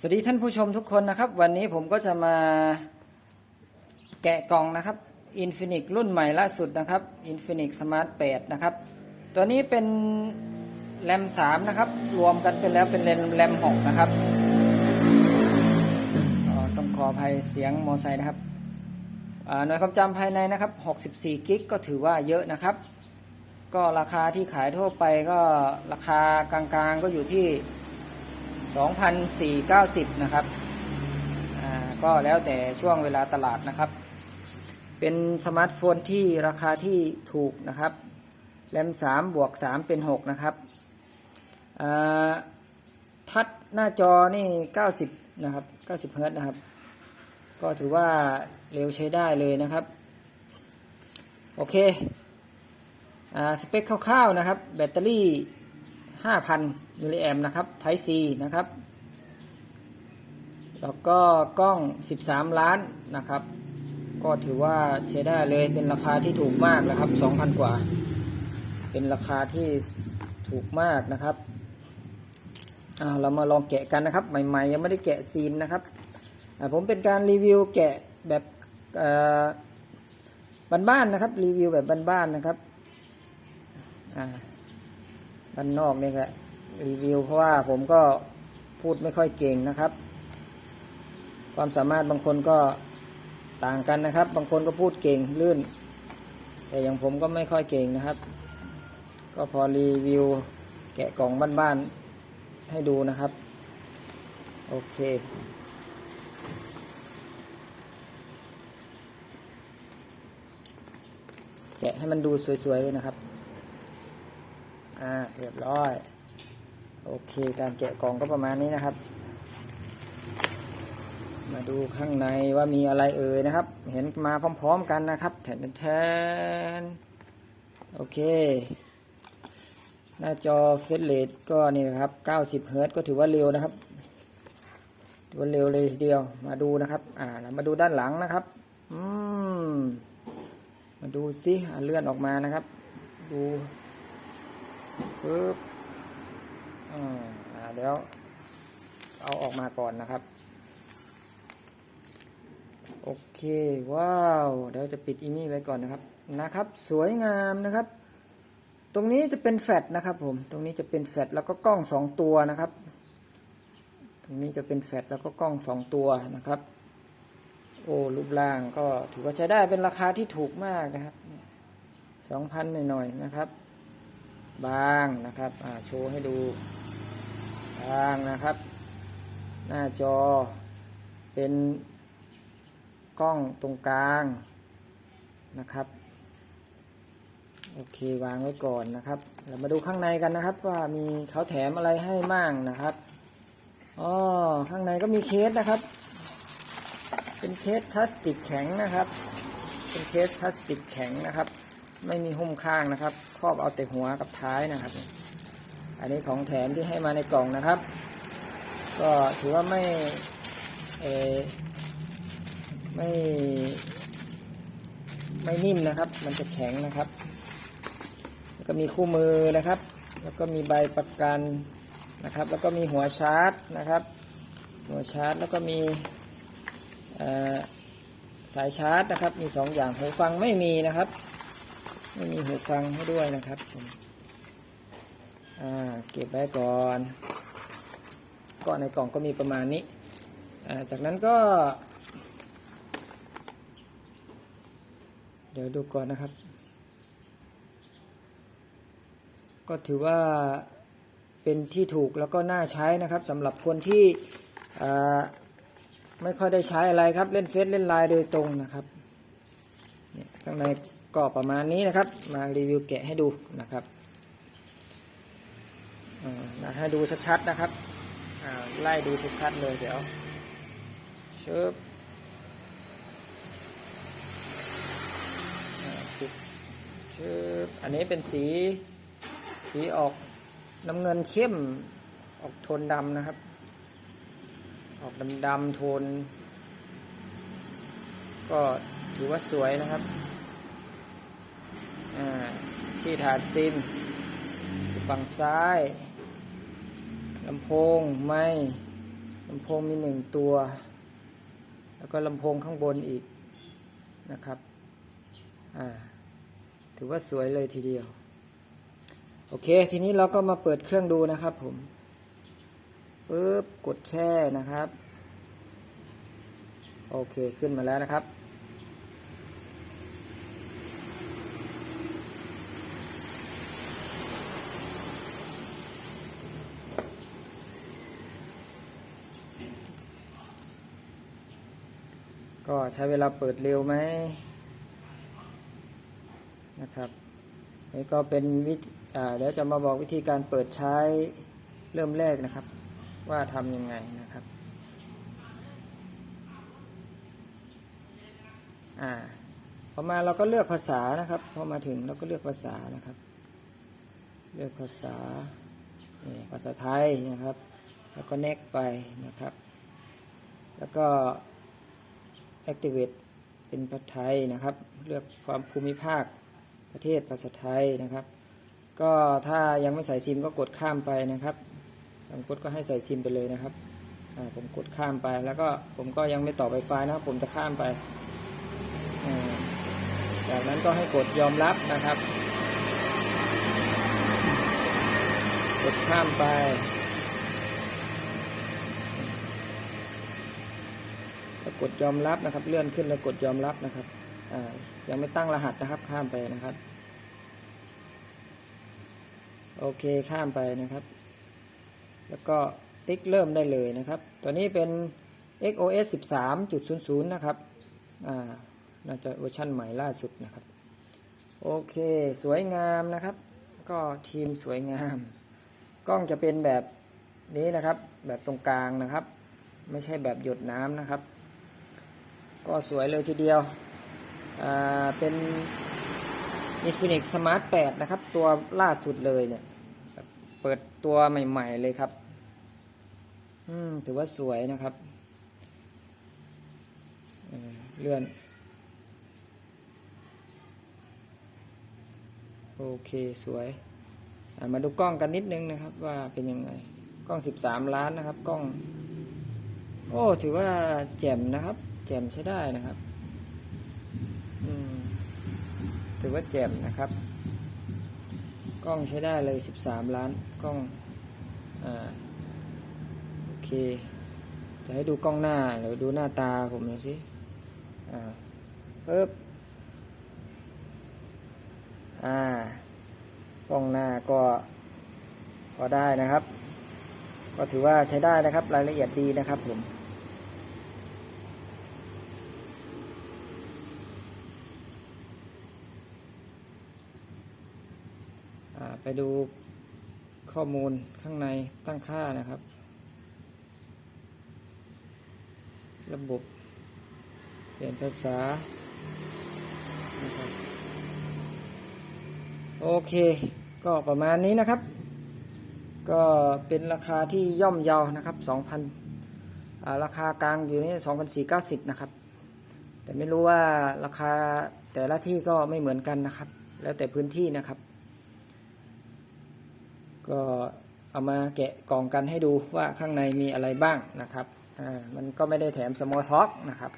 สวัสดีท่านผู้ชมทุกคนนะครับ วันนี้ผมก็จะมาแกะกล่องนะครับ Infinix รุ่นใหม่ล่าสุดนะครับ Infinix Smart 8 นะครับ ตัวนี้เป็นแรม3นะครับ รวมกันเป็นแล้วเป็นแรมแรม6นะครับต้องขออภัยเสียงมอไซค์นะครับหน่วยความจำภายในนะครับ 64 กิกก็ถือว่าเยอะนะครับ ก็ราคาที่ขายทั่วไปก็ราคากลางๆก็อยู่ที่ 2,490 นะครับ อ่า ก็แล้วแต่ช่วงเวลาตลาดนะครับ เป็นสมาร์ทโฟนที่ราคาที่ถูกนะครับ แรม 3 บวก 3 เป็น 6 นะครับ อ่า ทัดหน้าจอนี่ 90 นะครับ 90 เฮิร์ตนะครับ ก็ถือว่าเร็วใช้ได้เลยนะครับ โอเค อ่า สเปคคร่าวๆนะครับ แบตเตอรี่ 5,000 มิลลิแอมนะครับ Type C นะครับ แล้วก็กล้อง 13 ล้านนะครับ ก็ถือว่าใช้ได้เลยเป็นราคาที่ถูกมากนะครับ 2,000 กว่า เป็นราคาที่ถูกมากนะครับอ่าเรามาลองแกะกันนะครับ ใหม่ๆ ยังไม่ได้แกะซีนนะครับ ผมเป็นการรีวิวแกะแบบบ้านๆนะครับ รีวิวแบบบ้านๆนะครับอ่า บ้านนอกนี่แหละรีวิว เพราะว่าผมก็พูดไม่ค่อยเก่งนะครับ ความสามารถบางคนก็ต่างกันนะครับ บางคนก็พูดเก่งลื่น แต่อย่างผมก็ไม่ค่อยเก่งนะครับ ก็พอรีวิว แกะกล่องบ้านๆให้ดูนะครับ โอเคแกะให้มันดูสวยๆเลยนะครับ อ่าเรียบร้อย โอเค การแกะกล่องก็ประมาณนี้นะครับ มาดูข้างในว่ามีอะไรเอ่ยนะครับ เห็นมาพร้อมๆกันนะครับแทนแทนโอเค หน้าจอเฟสเลดก็นี่นะครับ 90 เฮิร์ตก็ถือว่าเร็วนะครับถือว่าเร็วเลยทีเดียว มาดูนะครับ อ่ามาดูด้านหลังนะครับ อืม มาดูสิเลื่อนออกมานะครับ ดู ปึ๊บอ่าอ่าเดี๋ยวเอาออกมาก่อนนะครับ โอเค ว้าว เดี๋ยวจะปิดอีมี่ไว้ก่อนนะครับ นะครับ สวยงามนะครับ ตรงนี้จะเป็นแฟลชนะครับ ผม ตรงนี้จะเป็นแฟลชแล้วก็กล้องสองตัวนะครับ ตรงนี้จะเป็นแฟลชแล้วก็กล้องสองตัวนะครับ โอ้รูปร่างก็ถือว่าใช้ได้เป็นราคาที่ถูกมากนะครับสองพันหน่อยๆนะครับ บางนะครับโชว์ให้ดูบางนะครับ หน้าจอเป็นกล้องตรงกลางนะครับ โอเควางไว้ก่อนนะครับ เรามาดูข้างในกันนะครับ ว่ามีเขาแถมอะไรให้มั่งนะครับอ๋อข้างในก็มีเคสนะครับ เป็นเคสพลาสติกแข็งนะครับ เป็นเคสพลาสติกแข็งนะครับ ไม่มีหุ้มข้างนะครับ ครอบเอาแต่หัวกับท้ายนะครับ อันนี้ของแถมที่ให้มาในกล่องนะครับ ก็ถือว่าไม่เอไม่ไม่นิ่มนะครับ มันจะแข็งนะครับ แล้วก็มีคู่มือนะครับ แล้วก็มีใบประกันนะครับ แล้วก็มีหัวชาร์จนะครับ หัวชาร์จแล้วก็มีสายชาร์จนะครับ มีสองอย่างหูฟังไม่มีนะครับ ไม่มีหูฟังให้ด้วยนะครับผมอ่าเก็บไว้ก่อนก็ในกล่องก็มีประมาณนี้อ่าจากนั้นก็ เดี๋ยวดูก่อนนะครับ ก็ถือว่าเป็นที่ถูกแล้วก็น่าใช้นะครับสำหรับคนที่ไม่ค่อยได้ใช้อะไรครับ เล่นเฟซเล่นไลน์โดยตรงนะครับข้างใน ก็ประมาณนี้นะครับ มารีวิวแกะให้ดูนะครับนะให้ดูชัดๆนะครับไล่ดูชัดๆเลยเดี๋ยวเชิบอ่าปิบอันนี้เป็นสีสีออกน้ำเงินเข้มออกโทนดำนะครับ ออกดำดำๆโทน ก็ถือว่าสวยนะครับ ที่ถาดซิมฝั่งซ้ายลำโพงไม้ลำโพงมีหนึ่งตัว แล้วก็ลำโพงข้างบนอีกนะครับถือว่าสวยเลยทีเดียว โอเค ทีนี้เราก็มาเปิดเครื่องดูนะครับผมปึ๊บกดแช่นะครับ โอเคขึ้นมาแล้วนะครับ ก็ใช้เวลาเปิดเร็วไหมนะครับนี่ก็เป็นวิธีอ่าเดี๋ยวจะมาบอกวิธีการเปิดใช้เริ่มแรกนะครับ ว่าทำยังไงนะครับอ่าพอมาเราก็เลือกภาษานะครับพอมาถึงเราก็เลือกภาษานะครับ เลือกภาษานี่ภาษาไทยนะครับ แล้วก็ next ไปนะครับ แล้วก็ activate เป็นภาษาไทยนะครับ เลือกความภูมิภาคประเทศภาษาไทยนะครับ ก็ถ้ายังไม่ใส่ซิมก็กดข้ามไปนะครับบางกดก็ให้ใส่ซิมไปเลยนะครับผมกดข้ามไปแล้วก็ผมก็ยังไม่ต่อไฟฟ้านะครับ ผมจะข้ามไป จากนั้นก็ให้กดยอมรับนะครับ กดข้ามไป แล้ว กดยอมรับนะครับ เลื่อนขึ้นแล้วกดยอมรับนะครับยังไม่ตั้งรหัสนะครับ ข้ามไปนะครับ โอเคข้ามไปนะครับ แล้วก็ติ๊กเริ่มได้เลยนะครับ ตัวนี้เป็น XOS 13.00 นะครับน่าจะเวอร์ชันใหม่ล่าสุดนะครับ โอเค สวยงามนะครับ ก็ทีมสวยงาม กล้องจะเป็นแบบนี้นะครับ แบบตรงกลางนะครับ ไม่ใช่แบบหยดน้ำนะครับ ก็สวยเลยทีเดียวอ่าเป็น Infinix Smart 8 นะครับ ตัวล่าสุดเลยเนี่ย เปิดตัวใหม่ ๆ เลยครับอืมถือว่าสวยนะครับ เลื่อน โอเคสวย มาดูกล้องกันนิดนึงนะครับ ว่าเป็นยังไง กล้อง 13 ล้านนะครับ กล้อง โอ้ ถือว่าแจ่มนะครับ แจ่มใช้ได้นะครับถือว่าแจ่มนะครับ กล้องใช้ได้เลย 13 ล้านกล้องอ่าโอเค จะให้ดูกล้องหน้าเดี๋ยวดูหน้าตาผมหน่อยสิอ่าปึ๊บอ่ากล้องหน้าก็พอได้นะครับ ก็ถือว่าใช้ได้นะครับ รายละเอียดดีนะครับผม ไปดูข้อมูลข้างในตั้งค่านะครับ ระบบ เปลี่ยนภาษานะครับโอเค ก็ประมาณนี้นะครับ ก็เป็นราคาที่ย่อมเยานะครับ 2,000 ราคากลางอยู่นี่2,490 นะครับ แต่ไม่รู้ว่าราคาแต่ละที่ก็ไม่เหมือนกันนะครับ แล้วแต่พื้นที่นะครับ ก็เอามาแกะกล่องกันให้ดูว่าข้างในมีอะไรบ้างนะครับอ่ามันก็ไม่ได้แถมสมอลท็อกนะครับ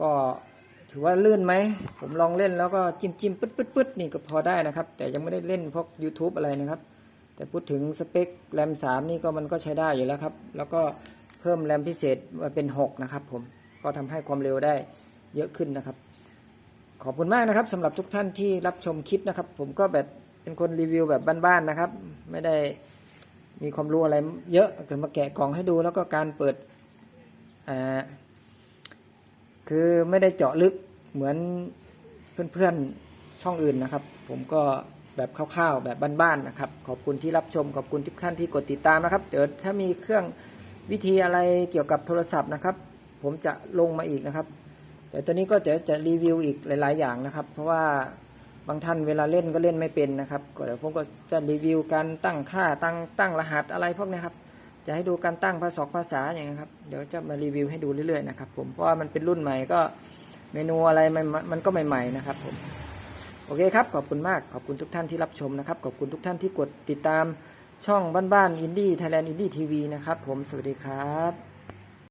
ก็ถือว่าลื่นไหม ผมลองเล่นแล้วก็จิ้มจิ้มปึ๊ดปึ๊ดปึ๊ดนี่ก็พอได้นะครับ แต่ยังไม่ได้เล่นพวก YouTube อะไรนะครับ แต่พูดถึงสเปคแรม 3 นี่ก็มันก็ใช้ได้อยู่แล้วครับ แล้วก็เพิ่มแรมพิเศษมาเป็น 6 นะครับผม ก็ทำให้ความเร็วได้เยอะขึ้นนะครับ ขอบคุณมากนะครับสำหรับทุกท่านที่รับชมคลิปนะครับ ผมก็แบบ เป็นคนรีวิวแบบบ้านๆนะครับ ไม่ได้มีความรู้อะไรเยอะเกิดมาแกะกล่องให้ดูแล้วก็การเปิดอ่าคือไม่ได้เจาะลึกเหมือนเพื่อนๆช่องอื่นนะครับ ผมก็แบบคร่าวๆ แบบบ้านๆนะครับ ขอบคุณที่รับชม ขอบคุณทุกท่านที่กดติดตามนะครับ เดี๋ยวถ้ามีเครื่องวิธีอะไรเกี่ยวกับโทรศัพท์นะครับ ผมจะลงมาอีกนะครับแต่ตัวนี้ก็จะจะรีวิวอีกหลาย ๆ อย่างนะครับ เพราะว่า บางท่านเวลาเล่นก็เล่นไม่เป็นนะครับก็เดี๋ยวผมก็จะรีวิวการตั้งค่าตั้งตั้งรหัสอะไรพวกนี้ครับ จะให้ดูการตั้งภาษาภาษาอย่างนี้ยครับ เดี๋ยวจะมารีวิวให้ดูเรื่อยๆนะครับผม เพราะว่ามันเป็นรุ่นใหม่ก็เมนูอะไรมันมันก็ใหม่ ๆนะครับผมโอเคครับ ขอบคุณมาก ขอบคุณทุกท่านที่รับชมนะครับ ขอบคุณทุกท่านที่กดติดตามช่องบ้านๆอินดี้ไทยแลนด์อินดี้ทีวีนะครับผม สวัสดีครับ